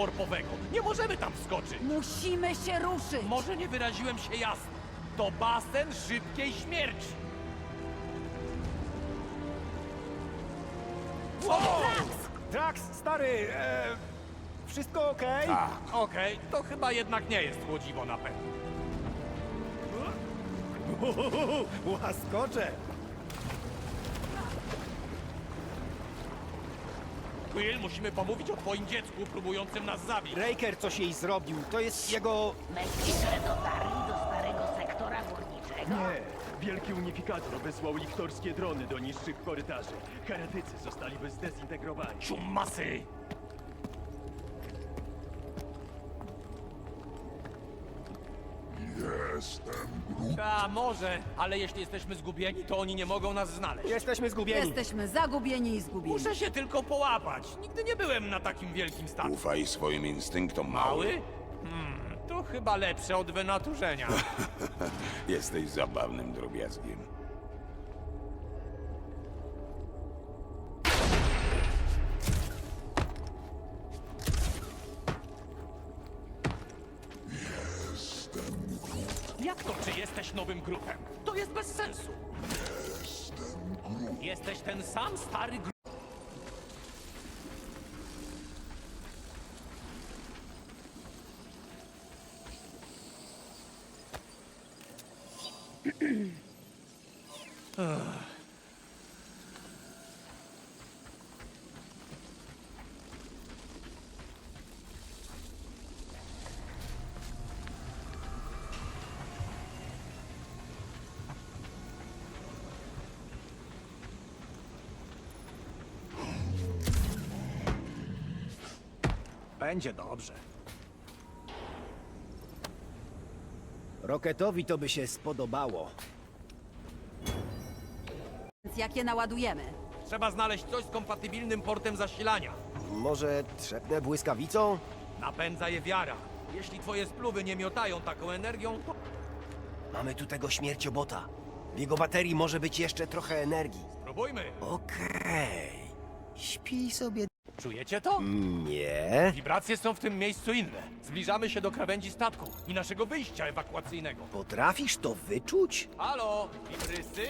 warpowego. Nie możemy tam wskoczyć. Musimy się ruszyć! Może nie wyraziłem się jasno. To basen szybkiej śmierci. Wow! Drax, stary, e, wszystko okej? Okej, to chyba jednak nie jest łodziwo na pewno. Łaskocze! Quill, musimy pomówić o twoim dziecku próbującym nas zabić. Raker coś jej zrobił, to jest jego... Myślisz, że dotarli do starego sektora górniczego? Nie! Wielki unifikator wysłał liktorskie drony do niższych korytarzy. Heretycy zostaliby zdezintegrowani. Cium masy! A może, ale jeśli jesteśmy zgubieni, to oni nie mogą nas znaleźć. Jesteśmy zgubieni. Jesteśmy zagubieni i zgubieni. Muszę się tylko połapać. Nigdy nie byłem na takim wielkim statku. Ufaj swoim instynktom, mały. Mały? Hmm, to chyba lepsze od wynaturzenia. Jesteś zabawnym drobiazgiem. Jesteś nowym grupem? To jest bez sensu. Jesteś ten sam stary gru... Będzie dobrze. Roketowi to by się spodobało. Więc jak je naładujemy? Trzeba znaleźć coś z kompatybilnym portem zasilania. Może trzepnę błyskawicą? Napędza je wiara. Jeśli twoje spluwy nie miotają taką energią, to... Mamy tu tego śmierciobota. W jego baterii może być jeszcze trochę energii. Spróbujmy. Okej. Śpi sobie... Czujecie to? Nie. Wibracje są w tym miejscu inne. Zbliżamy się do krawędzi statku i naszego wyjścia ewakuacyjnego. Potrafisz to wyczuć? Halo, wibrysy?